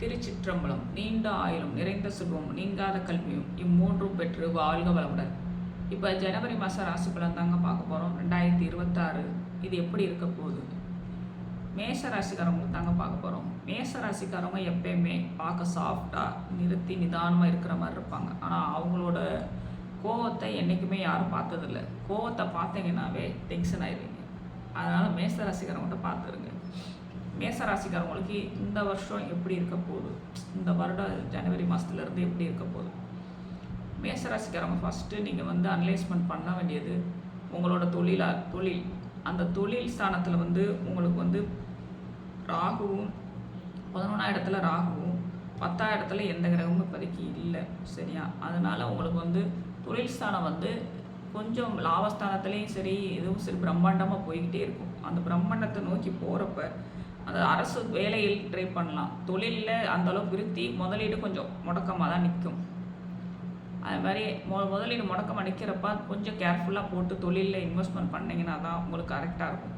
திருச்சிற்றம்பலம் நீண்ட ஆயுளும் நிறைந்த செல்வம் நீங்காத கல்வியும் இம்மூன்றும் பெற்று வாழ்க வளமுடன். இப்போ ஜனவரி மாதம் ராசி பலன் தாங்க பார்க்க போகிறோம் ரெண்டாயிரத்தி இருபத்தாறு இது எப்படி இருக்க போகுது? மேஷ ராசிக்காரவங்களுக்கு தாங்க பார்க்க போகிறோம் மேஷ ராசிக்காரவங்க எப்பயுமே பார்க்க சாஃப்டாக நிறுத்தி நிதானமாக இருக்கிற மாதிரி இருப்பாங்க. ஆனால் அவங்களோட கோவத்தை என்றைக்குமே யாரும் பார்த்ததில்ல. கோவத்தை பார்த்தீங்கன்னாவே டென்ஷன் ஆயிடுவீங்க. அதனால் மேஷ ராசிக்காரவங்கள்ட்ட பார்த்துருங்க. மேச ராசிக்காரவங்களுக்கு இந்த வருஷம் எப்படி இருக்க போகுது? இந்த வருடம் ஜனவரி மாதத்துலேருந்து எப்படி இருக்க போகுது? மேச ராசிக்காரவங்க ஃபஸ்ட்டு நீங்கள் வந்து அனலைஸ்மெண்ட் பண்ண வேண்டியது உங்களோட தொழிலா தொழில். அந்த தொழில் ஸ்தானத்தில் வந்து உங்களுக்கு வந்து ராகுவும் பதினொன்றாம் இடத்துல ராகுவும் பத்தாம் இடத்துல எந்த கிரகமும் இப்போதைக்கு இல்லை சரியா? அதனால் உங்களுக்கு வந்து தொழில் ஸ்தானம் வந்து கொஞ்சம் லாபஸ்தானத்துலேயும் சரி எதுவும் சரி பிரம்மாண்டமாக போய்கிட்டே இருக்கும். அந்த பிரம்மாண்டத்தை நோக்கி போகிறப்ப அந்த அரசு வேலையில் ட்ரை பண்ணலாம். தொழிலில் அந்த விருத்தி முதலீடு கொஞ்சம் முடக்கமாக தான் நிற்கும். அது மாதிரி மொ முதலீடு முடக்கமாக நிற்கிறப்ப கொஞ்சம் கேர்ஃபுல்லாக போட்டு தொழிலில் இன்வெஸ்ட்மெண்ட் பண்ணிங்கன்னா தான் உங்களுக்கு கரெக்டாக இருக்கும்.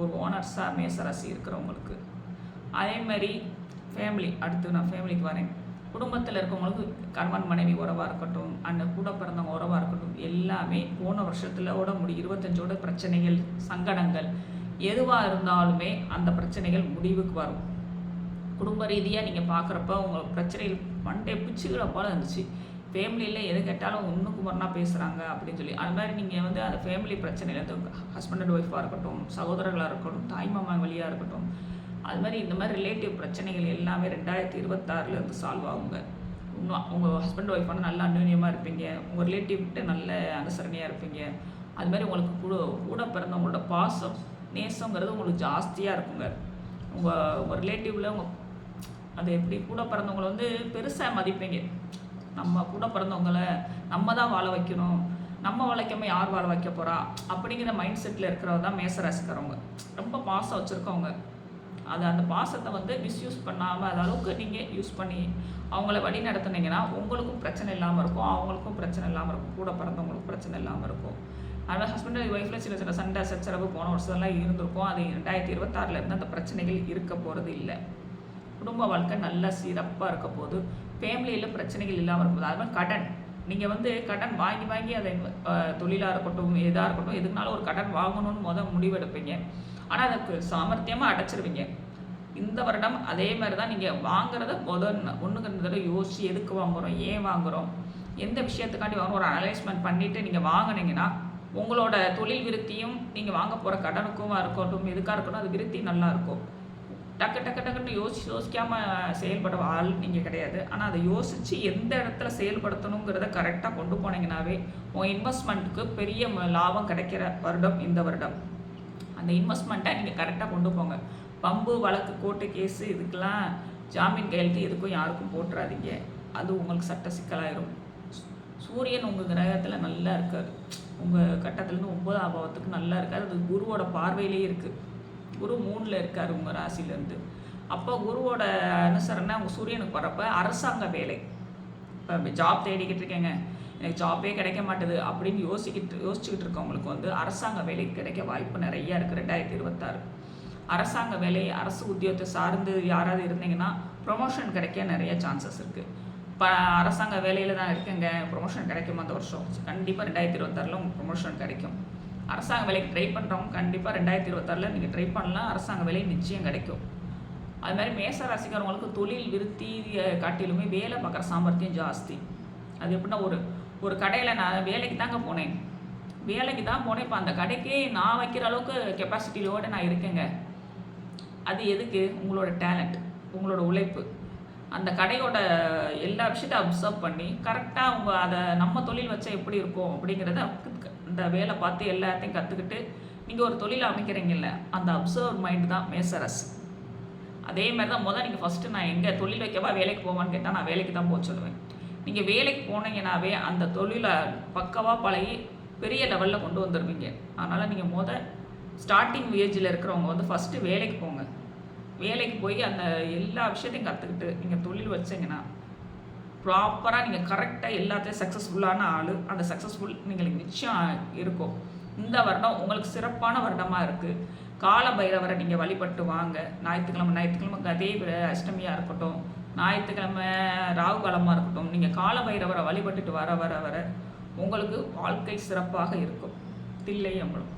ஒரு ஓனர்ஸாக மேசராசி இருக்கிறவங்களுக்கு. அதே மாதிரி ஃபேமிலி அடுத்து நான் ஃபேமிலிக்கு வரேன். குடும்பத்தில் இருக்கவங்களுக்கு கணவன் மனைவி உறவாக இருக்கட்டும் அந்த கூட பிறந்தவங்க உறவாக இருக்கட்டும் எல்லாமே போன வருஷத்தில் கூட முடி இருபத்தஞ்சோட பிரச்சனைகள் சங்கடங்கள் எதுவாக இருந்தாலுமே அந்த பிரச்சனைகள் முடிவுக்கு வரும். குடும்ப ரீதியாக நீங்கள் பார்க்குறப்ப உங்கள் பிரச்சனைகள் மண்டே பிச்சுக்கிற போல இருந்துச்சு. ஃபேமிலியில் எது கேட்டாலும் ஒன்றுக்கு மறுனா பேசுகிறாங்க அப்படின்னு சொல்லி. அது மாதிரி நீங்கள் வந்து அந்த ஃபேமிலி பிரச்சனையிலேருந்து ஹஸ்பண்ட் அண்ட் ஒய்ஃபாக இருக்கட்டும் சகோதரர்களாக இருக்கட்டும் தாய்மாமா வழியாக இருக்கட்டும் அது மாதிரி இந்த மாதிரி ரிலேட்டிவ் பிரச்சனைகள் எல்லாமே ரெண்டாயிரத்தி இருபத்தாறுலேருந்து சால்வ் ஆகுங்க. இன்னும் உங்கள் ஹஸ்பண்ட் ஒய்ஃபான நல்ல அந்யோன்யமாக இருப்பீங்க. உங்கள் ரிலேட்டிவ்கிட்ட நல்ல அனுசரணையாக இருப்பீங்க. அது மாதிரி உங்களுக்கு கூட கூட பிறந்தவங்களோட பாசம் நேசங்கிறது உங்களுக்கு ஜாஸ்தியாக இருக்குங்க. உங்கள் உங்கள் ரிலேட்டிவில் உங்கள் அது எப்படி கூட பிறந்தவங்களை வந்து பெருசாக மதிப்பீங்க. நம்ம கூட பிறந்தவங்களை நம்ம தான் வாழ வைக்கணும். நம்ம வளைக்காம யார் வாழ வைக்க போகிறா அப்படிங்கிற மைண்ட் செட்டில் இருக்கிறவங்க தான் மேசராசிக்கிறவங்க ரொம்ப பாசம் வச்சுருக்கவங்க. அது அந்த பாசத்தை வந்து மிஸ்யூஸ் பண்ணாமல் அது அளவுக்கு நீங்கள் யூஸ் பண்ணி அவங்கள வழி நடத்துனீங்கன்னா உங்களுக்கும் பிரச்சனை இல்லாமல் இருக்கும். அவங்களுக்கும் பிரச்சனை இல்லாமல் இருக்கும். கூட பிறந்தவங்களுக்கும் பிரச்சனை இல்லாமல் இருக்கும். அதனால் ஹஸ்பண்ட் அண்ட் ஒய்ஃபில் சின்ன சின்ன சண்டை சச்சரவு போன வருஷம்லாம் இருந்திருக்கும். அது ரெண்டாயிரத்தி இருபத்தாறுலேருந்து அந்த பிரச்சனைகள் இருக்க போகிறது இல்லை. குடும்ப வாழ்க்கை நல்லா சிறப்பாக இருக்க போது ஃபேமிலியில் பிரச்சனைகள் இல்லாமல் இருக்கும். அது மாதிரி கடன். நீங்கள் வந்து கடன் வாங்கி வாங்கி அதை தொழிலாக இருக்கட்டும் எதாக இருக்கட்டும் எதுக்குனாலும் ஒரு கடன் வாங்கணும்னு முதல் முடிவெடுப்பீங்க. ஆனால் அதுக்கு சாமர்த்தியமாக அடைச்சிருவீங்க. இந்த வருடம் அதே மாதிரி தான் நீங்கள் வாங்குறத முதல் ஒன்றுக்கு ரெண்டு தடவை யோசிச்சு எதுக்கு வாங்குகிறோம் ஏன் வாங்குகிறோம் எந்த விஷயத்துக்காண்டி வாங்குறோம் ஒரு அனலைஸ்மெண்ட் பண்ணிவிட்டு நீங்கள் வாங்கினீங்கன்னா உங்களோட தொழில் விருத்தியும் நீங்கள் வாங்க போகிற கடனுக்கும் இருக்கட்டும் எதுக்காக இருக்கட்டும் அது விருத்தி நல்லா இருக்கும். டக்கு டக்கு டக்குன்னு யோசிச்சு யோசிக்காமல் செயல்பட ஆள் நீங்கள் கிடையாது. ஆனால் அதை யோசித்து எந்த இடத்துல செயல்படுத்தணுங்கிறத கரெக்டாக கொண்டு போனீங்கன்னாவே உன் இன்வெஸ்ட்மெண்ட்டுக்கு பெரிய லாபம் கிடைக்கிற வருடம் இந்த வருடம். அந்த இன்வெஸ்ட்மெண்ட்டை நீங்கள் கரெக்டாக கொண்டு போங்க. பம்பு வழக்கு கோர்ட்டு கேஸு இதுக்கெல்லாம் ஜாமீன் கையெழுத்து எதுக்கும் யாருக்கும் போட்டுறாதீங்க. அது உங்களுக்கு சட்ட சிக்கலாயிரும். சூரியன் உங்கள் கிரகத்தில் நல்லா இருக்கார். உங்கள் கட்டத்துலேருந்து ஒன்பது பாவத்துக்கு நல்லா இருக்கார். அது குருவோட பார்வையிலே இருக்குது குரு மூணில் இருக்கார் உங்கள் ராசிலேருந்து அப்போ குருவோட அனுசரணை அவங்க சூரியனுக்கு வரப்ப அரசாங்க வேலை. இப்போ ஜாப் தேடிக்கிட்டு இருக்கேங்க. எனக்கு ஜாப்பே கிடைக்க மாட்டேது அப்படின்னு யோசிக்கிட்டு யோசிச்சுக்கிட்டு இருக்கவங்களுக்கு வந்து அரசாங்க வேலை கிடைக்க வாய்ப்பு நிறையா இருக்குது ரெண்டாயிரத்தி இருபத்தாறு. அரசாங்க வேலை அரசு உத்தியோகத்தை சார்ந்து யாராவது இருந்தீங்கன்னா ப்ரொமோஷன் கிடைக்க நிறைய சான்சஸ் இருக்குது இப்போ அரசாங்க வேலையில் தான் இருக்கேங்க. ப்ரொமோஷன் கிடைக்கும் அந்த வருஷம்? கண்டிப்பாக ரெண்டாயிரத்தி இருபத்தாறில் உங்களுக்கு ப்ரொமோஷன் கிடைக்கும். அரசாங்க வேலைக்கு ட்ரை பண்ணுறவங்க கண்டிப்பாக ரெண்டாயிரத்தி இருபத்தாறில் நீங்கள் ட்ரை பண்ணலாம். அரசாங்க வேலை நிச்சயம் கிடைக்கும். அது மாதிரி மேச ராசிக்காரவங்களுக்கு தொழில் விருத்தி காட்டிலுமே வேலை பார்க்குற சாமர்த்தியம் ஜாஸ்தி. அது எப்படின்னா ஒரு ஒரு கடையில் நான் வேலைக்கு தாங்க போனேன். வேலைக்கு தான் போனேன். இப்போ அந்த கடைக்கே நான் வைக்கிற அளவுக்கு கெப்பாசிட்டியோடு நான் இருக்கேங்க. அது எதுக்கு? உங்களோட டேலண்ட் உங்களோட உழைப்பு. அந்த கடையோட எல்லா விஷயத்தையும் அப்சர்வ் பண்ணி கரெக்டாக அவங்க அதை நம்ம தொழில் வச்சா எப்படி இருக்கும் அப்படிங்கிறத இந்த வேலை பார்த்து எல்லாத்தையும் கற்றுக்கிட்டு நீங்கள் ஒரு தொழில் அமைக்கிறீங்கல்ல அந்த அப்சர்வ் மைண்ட் தான் மேசரஸ். அதே மாதிரி தான் முதல் நீங்கள் ஃபஸ்ட்டு நான் எங்கே தொழில் வைக்கவா வேலைக்கு போவான்னு கேட்டால் நான் வேலைக்கு தான் போக சொல்லுவேன். நீங்கள் வேலைக்கு போனீங்கனாவே அந்த தொழிலை பக்கவாக பழகி பெரிய லெவலில் கொண்டு வந்துடுவீங்க அதனால் நீங்கள் முதல் ஸ்டார்டிங் ஏஜில் இருக்கிறவங்க வந்து ஃபஸ்ட்டு வேலைக்கு போங்க. வேலைக்கு போய் அந்த எல்லா விஷயத்தையும் கற்றுக்கிட்டு நீங்கள் தொழில் வச்சிங்கன்னா ப்ராப்பராக நீங்கள் கரெக்டாக எல்லாத்தையும் சக்ஸஸ்ஃபுல்லான ஆள். அந்த சக்ஸஸ்ஃபுல் நீங்கள் நிச்சயம் இருக்கும். இந்த வருடம் உங்களுக்கு சிறப்பான வருடமாக இருக்குது கால பைரவரை நீங்கள் வழிபட்டு வாங்க. ஞாயிற்றுக்கிழமை ஞாயிற்றுக்கிழமை கதே அஷ்டமியாக இருக்கட்டும். ஞாயிற்றுக்கிழமை ராகு காலமாக இருக்கட்டும். நீங்கள் கால பைரவரை வழிபட்டுட்டு வர வர வர உங்களுக்கு வாழ்க்கை சிறப்பாக இருக்கும். தில்லை அம்பலம்